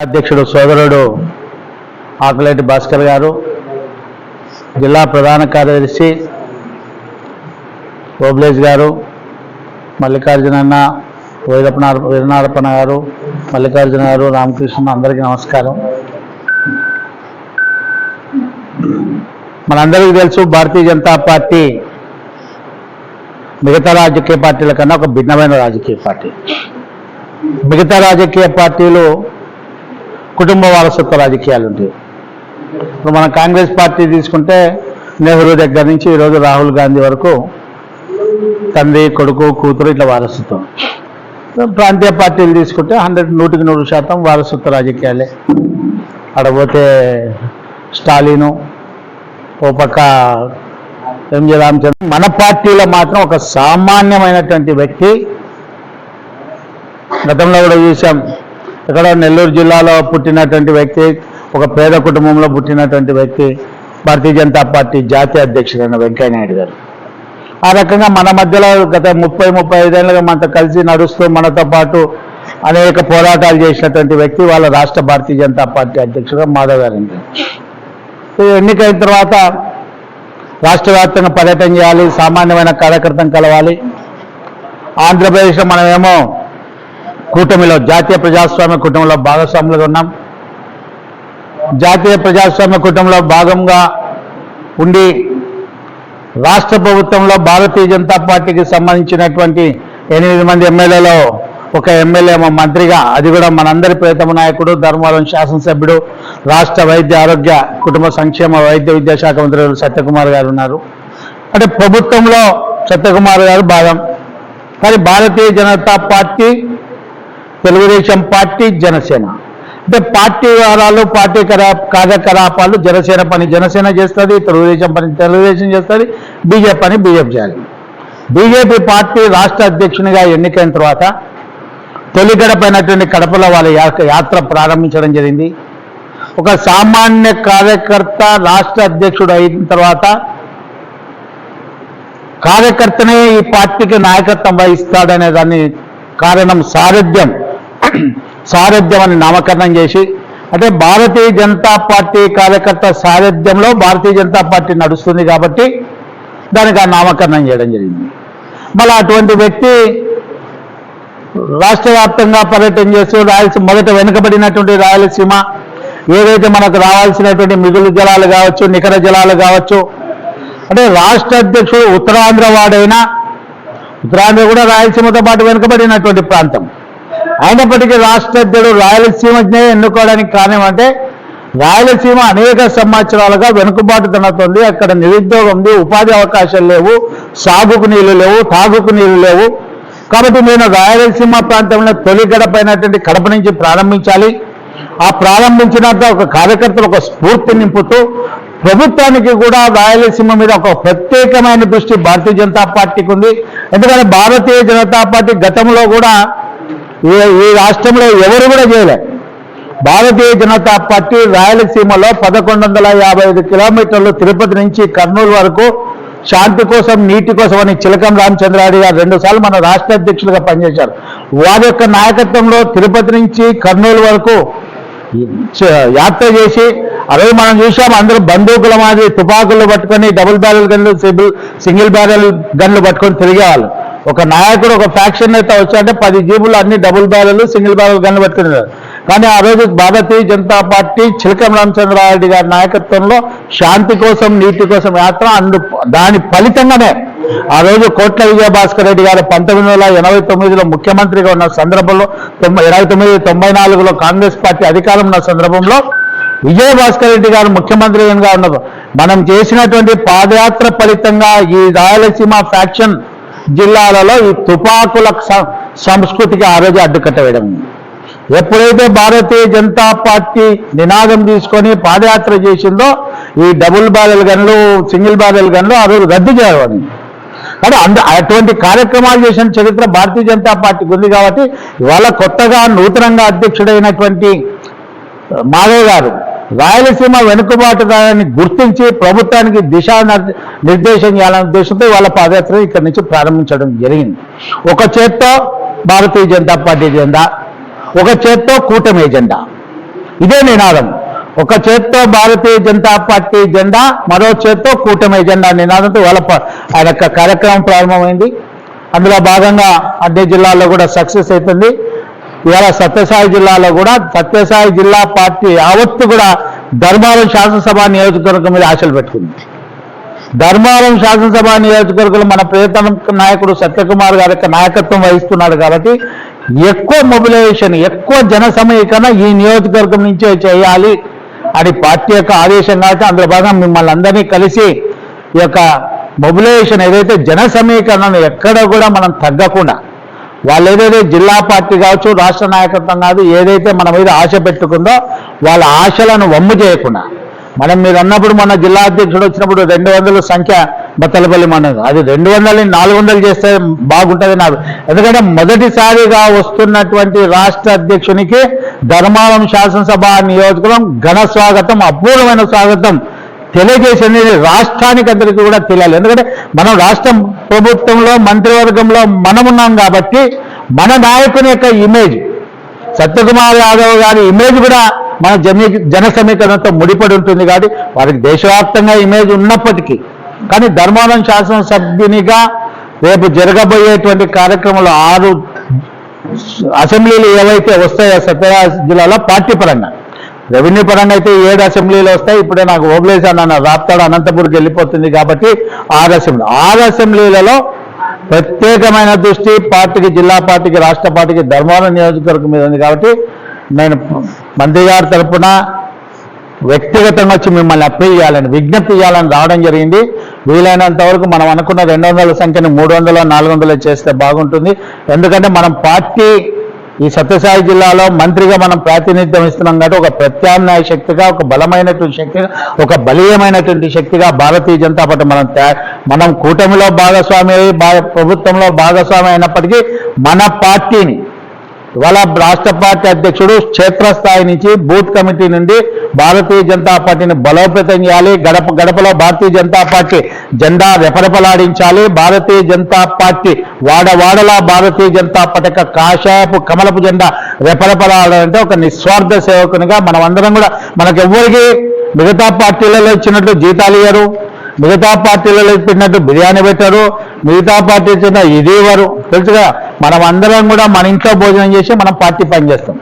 అధ్యక్షుడు సోదరుడు ఆకులేటి భాస్కర్ గారు జిల్లా ప్రధాన కార్యదర్శి ఓబ్లేజ్ గారు మల్లికార్జున అన్న వీరపన వీరనారపణ గారు మల్లికార్జున గారు రామకృష్ణ అందరికీ నమస్కారం. మనందరికీ తెలుసు భారతీయ జనతా పార్టీ మిగతా రాజకీయ పార్టీల కన్నా ఒక భిన్నమైన రాజకీయ పార్టీ. మిగతా రాజకీయ పార్టీలు కుటుంబ వారసత్వ రాజకీయాలు ఉంటాయి. ఇప్పుడు మన కాంగ్రెస్ పార్టీ తీసుకుంటే నెహ్రూ దగ్గర నుంచి ఈరోజు రాహుల్ గాంధీ వరకు తండ్రి కొడుకు కూతురు ఇట్లా వారసత్వం. ప్రాంతీయ పార్టీలు తీసుకుంటే హండ్రెడ్ నూటికి నూరు శాతం వారసత్వ రాజకీయాలే. అడపోతే స్టాలిను ఓ పక్క ఎంజే రామచంద్ర. మన పార్టీలో మాత్రం ఒక సామాన్యమైనటువంటి వ్యక్తి గతంలో కూడా చూసాం. ఇక్కడ నెల్లూరు జిల్లాలో పుట్టినటువంటి వ్యక్తి ఒక పేద కుటుంబంలో పుట్టినటువంటి వ్యక్తి భారతీయ జనతా పార్టీ జాతీయ అధ్యక్షుడైన వెంకయ్యనాయుడు గారు. ఆ రకంగా మన మధ్యలో గత ముప్పై ముప్పై ఐదేళ్ళుగా మనతో కలిసి నడుస్తూ మనతో పాటు అనేక పోరాటాలు చేసినటువంటి వ్యక్తి వాళ్ళ రాష్ట్ర భారతీయ జనతా పార్టీ అధ్యక్షుడు మాధవ్ గారు ఎన్నికైన తర్వాత రాష్ట్ర వ్యాప్తంగా పర్యటన చేయాలి సామాన్యమైన కార్యకర్తను కలవాలి. ఆంధ్రప్రదేశ్లో మనమేమో కూటమిలో జాతీయ ప్రజాస్వామ్య కుటుంబంలో భాగస్వాములుగా ఉన్నాం. జాతీయ ప్రజాస్వామ్య కుటుంబంలో భాగంగా ఉండి రాష్ట్ర ప్రభుత్వంలో భారతీయ జనతా పార్టీకి సంబంధించినటువంటి ఎనిమిది మంది ఎమ్మెల్యేలో ఒక ఎమ్మెల్యే మా మంత్రిగా అది కూడా మనందరి ప్రియతమ నాయకుడు ధర్మవరం శాసనసభ్యుడు రాష్ట్ర వైద్య ఆరోగ్య కుటుంబ సంక్షేమ వైద్య విద్యాశాఖ మంత్రి సత్యకుమార్ గారు ఉన్నారు. అంటే ప్రభుత్వంలో సత్యకుమార్ గారు భాగం. కానీ భారతీయ జనతా పార్టీ తెలుగుదేశం పార్టీ జనసేన. అంటే పార్టీ వ్యవహారాలు పార్టీ కరా కార్యకలాపాలు జనసేన పని జనసేన చేస్తుంది తెలుగుదేశం పని తెలుగుదేశం చేస్తుంది బీజేపీ పని బీజేపీ చేయాలి. బీజేపీ పార్టీ రాష్ట్ర అధ్యక్షునిగా ఎన్నికైన తర్వాత తొలిగడపైనటువంటి కడపలో వాళ్ళ యాత్ర ప్రారంభించడం జరిగింది. ఒక సామాన్య కార్యకర్త రాష్ట్ర అధ్యక్షుడు అయిన తర్వాత కార్యకర్తనే ఈ పార్టీకి నాయకత్వం వహిస్తాడనే దాన్ని కారణం సారథ్యం. సారథ్యం అని నామకరణం చేసి అంటే భారతీయ జనతా పార్టీ కార్యకర్త సారథ్యంలో భారతీయ జనతా పార్టీ నడుస్తుంది కాబట్టి దానికి ఆ నామకరణం చేయడం జరిగింది. మళ్ళీ అటువంటి వ్యక్తి రాష్ట్ర వ్యాప్తంగా పర్యటన చేస్తూ రాయలసీమ మొదట వెనుకబడినటువంటి రాయలసీమ ఏదైతే మనకు రావాల్సినటువంటి మిగులు జలాలు కావచ్చు నికర జలాలు కావచ్చు అంటే రాష్ట్ర అధ్యక్షుడు ఉత్తరాంధ్ర వాడైనా ఉత్తరాంధ్ర కూడా రాయలసీమతో పాటు వెనుకబడినటువంటి ప్రాంతం. అయినప్పటికీ రాష్ట్ర అధ్యక్షుడు రాయలసీమనే ఎన్నుకోవడానికి కారణం అంటే రాయలసీమ అనేక సంవత్సరాలుగా వెనుకబాటుతనవుతుంది అక్కడ నిరుద్యోగం ఉంది ఉపాధి అవకాశాలు లేవు సాగుకు నీళ్ళు లేవు తాగుకు నీళ్ళు లేవు. కాబట్టి నేను రాయలసీమ ప్రాంతంలో తొలి గడపైనటువంటి కడప నుంచి ప్రారంభించాలి. ఆ ప్రారంభించినాక ఒక కార్యకర్తలు ఒక స్ఫూర్తి నింపుతూ ప్రభుత్వానికి కూడా రాయలసీమ మీద ఒక ప్రత్యేకమైన దృష్టి భారతీయ జనతా పార్టీకి ఉంది. ఎందుకంటే భారతీయ జనతా పార్టీ గతంలో కూడా ఈ ఈ రాష్ట్రంలో ఎవరు కూడా చేయలే. భారతీయ జనతా పార్టీ రాయలసీమలో పదకొండు వందల యాభై ఐదు కిలోమీటర్లు తిరుపతి నుంచి కర్నూలు వరకు శాంతి కోసం నీటి కోసం అని చిలకం రామచంద్రారెడ్డి గారు రెండు సార్లు మన రాష్ట్ర అధ్యక్షులుగా పనిచేశారు. వారి యొక్క నాయకత్వంలో తిరుపతి నుంచి కర్నూలు వరకు యాత్ర చేసి అదే మనం చూసాం అందరూ బందూకుల మాదిరి తుపాకులు పట్టుకొని డబుల్ బ్యారెల్ గన్లు సింగిల్ బ్యారెల్ గన్లు పట్టుకొని తిరిగేవాళ్ళు. ఒక నాయకుడు ఒక ఫ్యాక్షన్ అయితే వచ్చాడంటే పది జీబులు అన్ని డబుల్ బ్యారెల్ సింగిల్ బ్యారెల్ గన్లు పట్టుకున్నారు కానీ ఆ రోజు భారతీయ జనతా పార్టీ చిలకం రామచంద్రారెడ్డి గారి నాయకత్వంలో శాంతి కోసం నీటి కోసం యాత్ర అందు దాని ఫలితంగానే ఆ రోజు కోట్ల విజయభాస్కర్ రెడ్డి గారు పంతొమ్మిది వందల ఎనభై తొమ్మిదిలో ముఖ్యమంత్రిగా ఉన్న సందర్భంలో తొంభై ఇరవై తొమ్మిది తొంభై నాలుగులో కాంగ్రెస్ పార్టీ అధికారం ఉన్న సందర్భంలో విజయభాస్కర్ రెడ్డి గారు ముఖ్యమంత్రిగా ఉన్నారు. మనం చేసినటువంటి పాదయాత్ర ఫలితంగా ఈ రాయలసీమ ఫ్యాక్షన్ జిల్లాలలో ఈ తుపాకుల సంస్కృతికి ఆ రోజు అడ్డుకట్ట వేయడం ఎప్పుడైతే భారతీయ జనతా పార్టీ నినాదం తీసుకొని పాదయాత్ర చేసిందో ఈ డబుల్ బ్యారెల్ గన్లు సింగిల్ బ్యారెల్ గన్లు ఆ రోజు రద్దు చేయడం కానీ అందు అటువంటి కార్యక్రమాలు చేసిన చరిత్ర భారతీయ జనతా పార్టీకి ఉంది కాబట్టి ఇవాళ కొత్తగా నూతనంగా అధ్యక్షుడైనటువంటి మాధవ్ గారు రాయలసీమ వెనుకబాటుదారాన్ని గుర్తించి ప్రభుత్వానికి దిశా నిర్దేశం చేయాలనే ఉద్దేశంతో వాళ్ళ పాదయాత్ర ఇక్కడి నుంచి ప్రారంభించడం జరిగింది. ఒక చేత్తో భారతీయ జనతా పార్టీ జెండా ఒక చేత్తో కూటమి ఎజెండా ఇదే నినాదం. ఒక చేత్తో భారతీయ జనతా పార్టీ జెండా మరో చేత్తో కూటమి జెండా నినాదంతో వాళ్ళ ఆయన యొక్క కార్యక్రమం ప్రారంభమైంది. అందులో భాగంగా అన్ని జిల్లాల్లో కూడా సక్సెస్ అవుతుంది. ఇవాళ సత్యసాయి జిల్లాలో కూడా సత్యసాయి జిల్లా పార్టీ యావత్తు కూడా ధర్మారం శాసనసభ నియోజకవర్గం మీద ఆశలు పెట్టుకుంది. ధర్మారం శాసనసభ నియోజకవర్గంలో మన ప్రియతమ నాయకుడు సత్యకుమార్ గారి యొక్క నాయకత్వం వహిస్తున్నాడు కాబట్టి ఎక్కువ మొబిలైజేషన్ ఎక్కువ జన సమీకరణ ఈ నియోజకవర్గం నుంచే చేయాలి అని పార్టీ యొక్క ఆదేశం కాబట్టి అందులో భాగంగా మిమ్మల్ని అందరినీ కలిసి ఈ యొక్క మొబిలైజేషన్ ఏదైతే జన సమీకరణను ఎక్కడ కూడా మనం తగ్గకుండా వాళ్ళు ఏదైతే జిల్లా పార్టీ కావచ్చు రాష్ట్ర నాయకత్వం కాదు ఏదైతే మన మీద ఆశ పెట్టుకుందో వాళ్ళ ఆశలను వమ్ము చేయకుండా. మనం మీరు అన్నప్పుడు మన జిల్లా అధ్యక్షుడు వచ్చినప్పుడు రెండు వందల సంఖ్య బత్తలపల్లి మనది అది రెండు వందలని నాలుగు వందలు చేస్తే బాగుంటుంది నాకు ఎందుకంటే మొదటిసారిగా వస్తున్నటువంటి రాష్ట్ర అధ్యక్షునికి ధర్మారం శాసనసభ నియోజకవర్గం ఘన స్వాగతం అపూర్వమైన స్వాగతం తెలియజేసింది రాష్ట్రానికి అందరికీ కూడా తెలియాలి. ఎందుకంటే మనం రాష్ట్రం ప్రభుత్వంలో మంత్రివర్గంలో మనం ఉన్నాం కాబట్టి మన నాయకుని యొక్క ఇమేజ్ సత్యకుమార్ యాదవ్ గారి ఇమేజ్ కూడా మన జన జన సమీకరణతో ముడిపడి ఉంటుంది కాబట్టి వారికి దేశవ్యాప్తంగా ఇమేజ్ ఉన్నప్పటికీ. కానీ ధర్మవరం శాసనసభ్యునిగా రేపు జరగబోయేటువంటి కార్యక్రమంలో ఆరు అసెంబ్లీలు ఏవైతే వస్తాయో సత్యరాజ్ జిల్లాలో పార్టీ పరంగా రెవెన్యూ పరంగా అయితే ఏడు అసెంబ్లీలు వస్తాయి. ఇప్పుడే నాకు ఓబ్లేస్ అన్న రాప్తాడు అనంతపురికి వెళ్ళిపోతుంది కాబట్టి ఆరు అసెంబ్లీ ఆరు అసెంబ్లీలలో ప్రత్యేకమైన దృష్టి పార్టీకి జిల్లా పార్టీకి రాష్ట్ర పార్టీకి ధర్మవరం నియోజకవర్గం మీద ఉంది కాబట్టి నేను మంత్రి గారి తరఫున వ్యక్తిగతంగా వచ్చి మిమ్మల్ని అప్పీల్ చేయాలని విజ్ఞప్తి చేయాలని రావడం జరిగింది. వీలైనంత వరకు మనం అనుకున్న రెండు వందల సంఖ్యను మూడు వందలు నాలుగు వందలు చేస్తే బాగుంటుంది. ఎందుకంటే మనం పార్టీ ఈ సత్యసాయి జిల్లాలో మంత్రిగా మనం ప్రాతినిధ్యం ఇస్తున్నాం కాబట్టి ఒక ప్రత్యామ్నాయ శక్తిగా ఒక బలమైనటువంటి శక్తిగా ఒక బలీయమైనటువంటి శక్తిగా భారతీయ జనతా పార్టీ మనం మనం కూటమిలో భాగస్వామి అయి ప్రభుత్వంలో భాగస్వామి అయినప్పటికీ మన పార్టీని ఇవాళ రాష్ట్ర పార్టీ అధ్యక్షుడు క్షేత్రస్థాయి నుంచి బూత్ కమిటీ నుండి భారతీయ జనతా పార్టీని బలోపేతం చేయాలి. గడప గడపలో భారతీయ జనతా పార్టీ జెండా రెపరెపలాడించాలి. భారతీయ జనతా పార్టీ వాడవాడలా భారతీయ జనతా పార్టీ యొక్క కాషాయపు కమలపు జెండా రెపరెపలాడాలంటే ఒక నిస్వార్థ సేవకునిగా మనం అందరం కూడా మనకు మిగతా పార్టీలలో ఇచ్చినట్లు జీతాలు ఇయ్యారు. మిగతా పార్టీలలో పెట్టినట్టు బిర్యానీ పెట్టరు. మిగతా పార్టీ ఇచ్చిన ఇది ఇవ్వరు కదా మనం అందరం కూడా మన ఇంట్లో భోజనం చేసి మనం పార్టీ పనిచేస్తాం.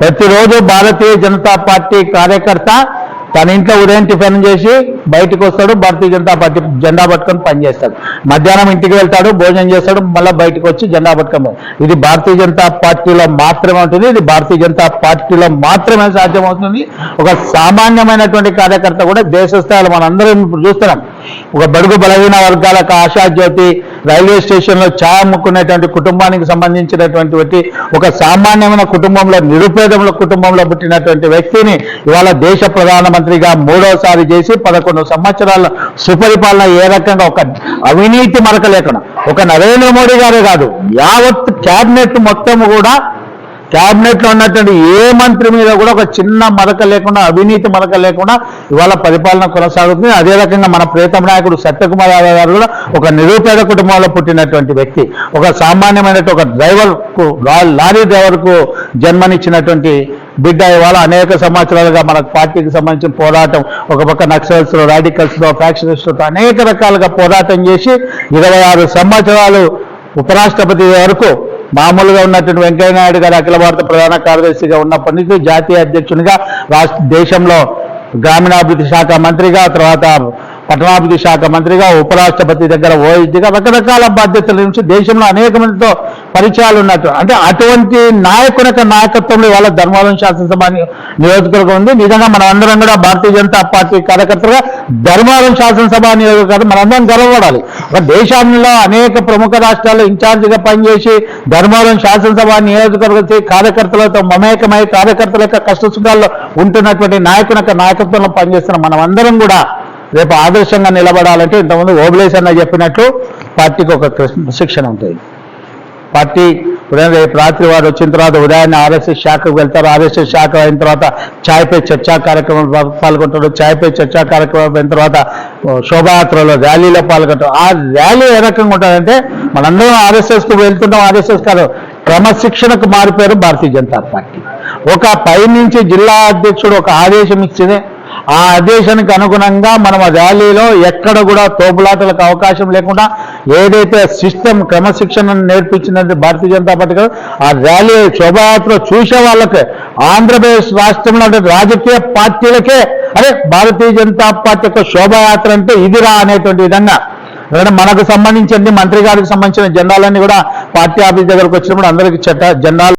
ప్రతిరోజు భారతీయ జనతా పార్టీ కార్యకర్త తన ఇంట్లో ఉదయం టిఫిన్ చేసి బయటకు వస్తాడు భారతీయ జనతా పార్టీ జెండా పట్టుకొని పనిచేస్తాడు మధ్యాహ్నం ఇంటికి వెళ్తాడు భోజనం చేస్తాడు మళ్ళీ బయటకు వచ్చి జెండా పట్టుకొని ఇది భారతీయ జనతా పార్టీలో మాత్రమే ఉంటుంది ఇది భారతీయ జనతా పార్టీలో మాత్రమే సాధ్యమవుతుంది. ఒక సామాన్యమైనటువంటి కార్యకర్త కూడా దేశ స్థాయిలో మనందరం ఇప్పుడు చూస్తున్నాం. ఒక బడుగు బలహీన వర్గాలకు ఆశాజ్యోతి రైల్వే స్టేషన్లో ఛాయ్ అమ్ముకునేటువంటి కుటుంబానికి సంబంధించినటువంటి ఒక సామాన్యమైన కుటుంబంలో నిరుపేదముల కుటుంబంలో పుట్టినటువంటి వ్యక్తిని ఇవాళ దేశ ప్రధానమంత్రిగా మూడోసారి చేసి పదకొండు సంవత్సరాల సుపరిపాలన ఏ రకంగా ఒక అవినీతి మరక లేకుండా ఒక నరేంద్ర మోడీ గారే కాదు యావత్ క్యాబినెట్ మొత్తం కూడా క్యాబినెట్లో ఉన్నటువంటి ఏ మంత్రి మీద కూడా ఒక చిన్న మరక లేకుండా అవినీతి మరక లేకుండా ఇవాళ పరిపాలన కొనసాగుతుంది. అదే రకంగా మన ప్రీతం నాయకుడు సత్యకుమార్ యాదవ్ గారు కూడా ఒక నిరుపేద కుటుంబంలో పుట్టినటువంటి వ్యక్తి ఒక సామాన్యమైన ఒక డ్రైవర్కు లారీ డ్రైవర్కు జన్మనిచ్చినటువంటి బిడ్డ ఇవాళ అనేక సంవత్సరాలుగా మన పార్టీకి సంబంధించిన పోరాటం ఒక పక్క నక్సల్స్ రాడికల్స్తో ఫ్యాక్షనిస్ట్ అనేక రకాలుగా పోరాటం చేసి ఇరవై ఆరు సంవత్సరాలు ఉపరాష్ట్రపతి వరకు మామూలుగా ఉన్నటువంటి వెంకయ్య నాయుడు గారు అఖిల భారత ప్రధాన కార్యదర్శిగా ఉన్నప్పటి నుంచి జాతీయ అధ్యక్షునిగా రాష్ట్ర దేశంలో గ్రామీణాభివృద్ధి శాఖ మంత్రిగా తర్వాత పట్టణాభివృద్ధి శాఖ మంత్రిగా ఉపరాష్ట్రపతి దగ్గర ఓఎస్డిగా రకరకాల బాధ్యతల నుంచి దేశంలో అనేక మందితో పరిచయాలు ఉన్నట్టు. అంటే అటువంటి నాయకుని యొక్క నాయకత్వంలో ఇవాళ ధర్మవరం శాసనసభ నియోజకవర్గం ఉంది. నిజంగా మనం అందరం కూడా భారతీయ జనతా పార్టీ కార్యకర్తలుగా ధర్మవరం శాసనసభ నియోజకవర్గం మనందరం గర్వపడాలి. ఒక దేశంలో అనేక ప్రముఖ రాష్ట్రాల్లో ఇన్ఛార్జిగా పనిచేసి ధర్మవరం శాసనసభ నియోజకవర్గ కార్యకర్తలతో మమేకమై కార్యకర్తల యొక్క కష్టసుఖాల్లో ఉంటున్నటువంటి నాయకుని యొక్క నాయకత్వంలో పనిచేస్తున్న మనం అందరం కూడా రేపు ఆదర్శంగా నిలబడాలంటే ఇంతకుముందు ఓబులేస్ అన్న చెప్పినట్లు పార్టీకి ఒక శిక్షణ ఉంటుంది. పార్టీ ఉదయం రేపు రాత్రి వారు వచ్చిన తర్వాత ఉదయాన్నే ఆర్ఎస్ఎస్ శాఖకు వెళ్తారు. ఆర్ఎస్ఎస్ శాఖ అయిన తర్వాత ఛాయ్ పే చర్చా కార్యక్రమం పాల్గొంటారు. ఛాయ్ పే చర్చా కార్యక్రమం అయిన తర్వాత శోభాయాత్రలో ర్యాలీలో పాల్గొంటారు. ఆ ర్యాలీ ఏ రకంగా ఉంటుందంటే మనందరం ఆర్ఎస్ఎస్కు వెళ్తున్నాం. ఆర్ఎస్ఎస్ కాదు క్రమశిక్షణకు మారిపోయారు భారతీయ జనతా పార్టీ. ఒక పైనుంచి జిల్లా అధ్యక్షుడు ఒక ఆదేశం ఇచ్చింది. ఆ ఆదేశానికి అనుగుణంగా మనం ఆ ర్యాలీలో ఎక్కడ కూడా తోపులాటలకు అవకాశం లేకుండా ఏదైతే సిస్టమ్ క్రమశిక్షణను నేర్పించిందంటే భారతీయ జనతా పార్టీ గారు, ఆ ర్యాలీ శోభాయాత్ర చూసే వాళ్ళకి ఆంధ్రప్రదేశ్ రాష్ట్రంలో రాజకీయ పార్టీలకే అరే భారతీయ జనతా పార్టీ యొక్క శోభాయాత్ర అంటే ఇదిరా అనేటువంటి విధంగా. ఎందుకంటే మనకు సంబంధించి మంత్రి గారికి సంబంధించిన జెండాలన్నీ కూడా పార్టీ ఆఫీస్ దగ్గరకు వచ్చినప్పుడు అందరికి చట్ట జెండాలు